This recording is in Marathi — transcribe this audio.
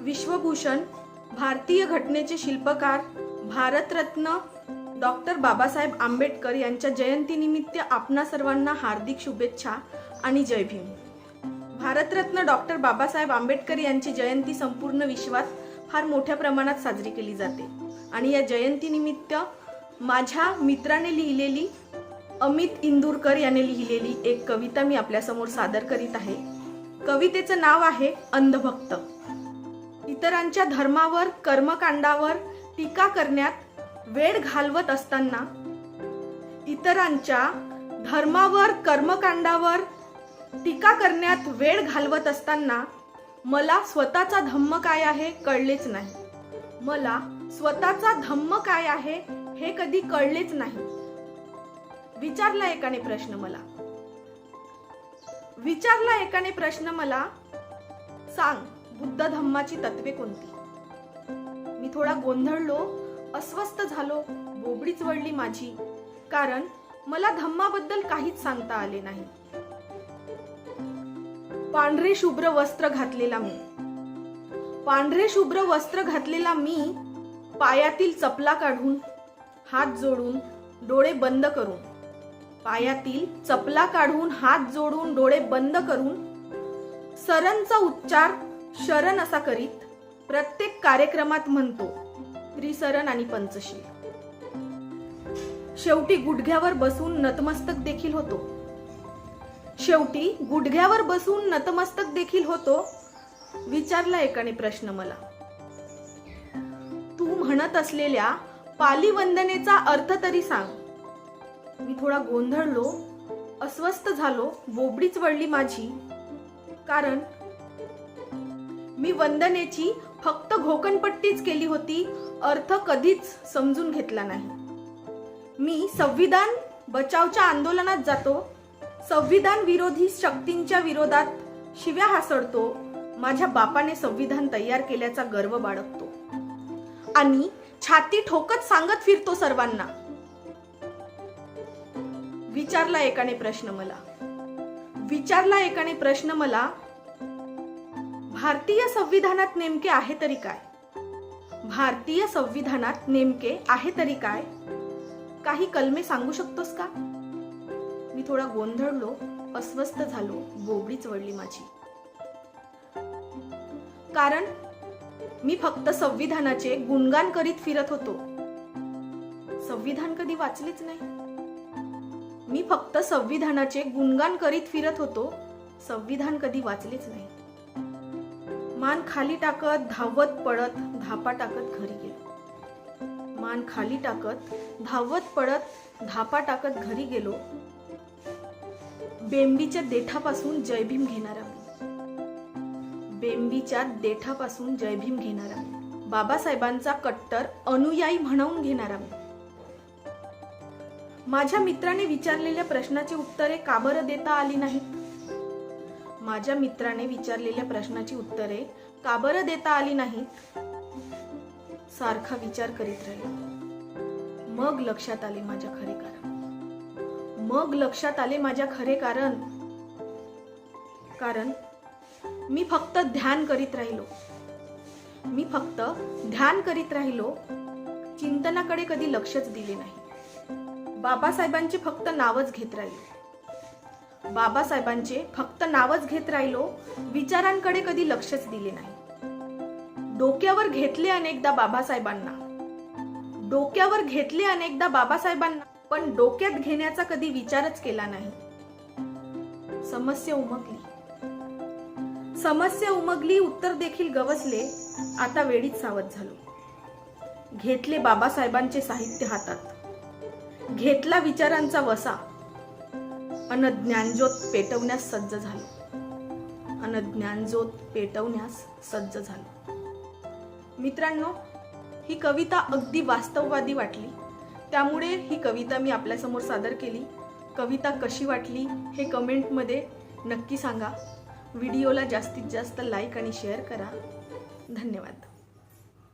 विश्वभूषण भारतीय घटनेचे शिल्पकार भारतरत्न डॉक्टर बाबासाहेब आंबेडकर यांच्या जयंतीनिमित्त आपणा सर्वांना हार्दिक शुभेच्छा आणि जय भीम. भारतरत्न डॉक्टर बाबासाहेब आंबेडकर यांची जयंती संपूर्ण विश्वात फार मोठ्या प्रमाणात साजरी केली जाते. आणि या जयंतीनिमित्त माझ्या मित्राने लिहिलेली अमित इंदूरकर याने लिहिलेली एक कविता मी आपल्यासमोर सादर करीत आहे. कवितेचं नाव आहे अंधभक्त. इतरांच्या धर्मावर कर्मकांडावर टीका करण्यात वेळ घालवत असताना इतरांच्या धर्मावर कर्मकांडावर टीका करण्यात वेळ घालवत असताना मला स्वतःचा धम्म काय आहे कळलेच नाही. मला स्वतःचा धम्म काय आहे हे कधी कळलेच नाही. विचारला एकाने प्रश्न मला. विचारला एकाने प्रश्न मला सांग बुद्ध धम्माची तत्वे कोणती? मी थोडा गोंधळलो अस्वस्थ झालो बोबडीच वळली माझी. कारण मला धम्माबद्दल काहीच सांगता आले नाही. पांढरे शुभ्र वस्त्र घातलेला मी. पांढरे शुभ्र वस्त्र घातलेला मी पायातील चपला काढून हात जोडून डोळे बंद करून. पायातील चपला काढून हात जोडून डोळे बंद करून सरणचा उच्चार शरण असा करीत प्रत्येक कार्यक्रमात म्हणतो त्रिसरण आणि पंचशील. शेवटी गुडघ्यावर बसून नतमस्तक देखील होतो. शेवटी गुडघ्यावर बसून नतमस्तक देखील होतो विचारला एकाने प्रश्न मला. तू म्हणत असलेल्या पाली वंदनेचा अर्थ तरी सांग. मी थोडा गोंधळलो अस्वस्थ झालो बोबडीच वळली माझी. कारण मी वंदनेची फक्त घोकणपट्टीच केली होती अर्थ कधीच समजून घेतला नाही. मी संविधान बचावच्या आंदोलनात जातो संविधान विरोधी शक्तींच्या विरोधात शिव्या हासडतो माझ्या बापाने संविधान तयार केल्याचा गर्व बाळगतो. आणि छाती ठोकत सांगत फिरतो सर्वांना. विचारला एकाने प्रश्न मला. विचारला एकाने प्रश्न मला भारतीय संविधानात नेमके आहे तरी काय? भारतीय संविधानात नेमके आहे तरी काय? काही कलमे सांगू शकतोस का? मी थोडा गोंधळलो अस्वस्थ झालो बोबडी चवडली माझी. कारण मी फक्त संविधानाचे गुणगान करीत फिरत होतो. संविधान कधी वाचलेच नाही. मी फक्त संविधानाचे गुणगान करीत फिरत होतो. संविधान कधी वाचलेच नाही. मान खाली टाकत धावत पडत धापा टाकत घरी गेलो. मान खाली टाकत धावत पडत धापा टाकत घरी गेलो. बेंबीच्या देठापासून जयभीम घेणारा मी बेंबीच्या देठापासून जयभीम घेणारा मी बाबासाहेबांचा कट्टर अनुयायी म्हणवून घेणारा मी माझ्या मित्राने विचारलेल्या प्रश्नाची उत्तरे का बरं देता आली नाहीत? माझ्या मित्राने विचारलेल्या प्रश्नाची उत्तरे का बरं देता आली नाहीत? सारखा विचार करीत राहिलो. मग लक्षात आले माझ्या खरे कारण. मग लक्षात आले माझ्या खरे कारण. कारण मी फक्त ध्यान करीत राहिलो. मी फक्त ध्यान करीत राहिलो. चिंतनाकडे कधी लक्षच दिले नाही. बाबासाहेबांचे फक्त नावच घेत राहिलो. बाबासाहेबांचे फक्त नावच घेत राहिलो विचारांकडे कधी लक्षच दिले नाही. डोक्यावर घेतले अनेकदा बाबासाहेबांना. डोक्यावर घेतले अनेकदा बाबासाहेबांना पण डोक्यात घेण्याचा कधी विचारच केला नाही. समस्या उमगली. समस्या उमगली उत्तर देखील गवसले आता वेळीच सावध झालो. घेतले बाबासाहेबांचे साहित्य हातात. घेतला विचारांचा वसा. अन ज्ञानज्योत पेटवण्यास सज्ज झालो. अन ज्ञानज्योत पेटवण्यास सज्ज झालो. मित्रांनो ही कविता अगदी वास्तववादी वाटली. त्यामुळे ही कविता मी आपल्यासमोर सादर केली. कविता कशी वाटली हे कमेंटमध्ये नक्की सांगा. व्हिडिओला जास्तीत जास्त लाईक आणि शेअर करा. धन्यवाद.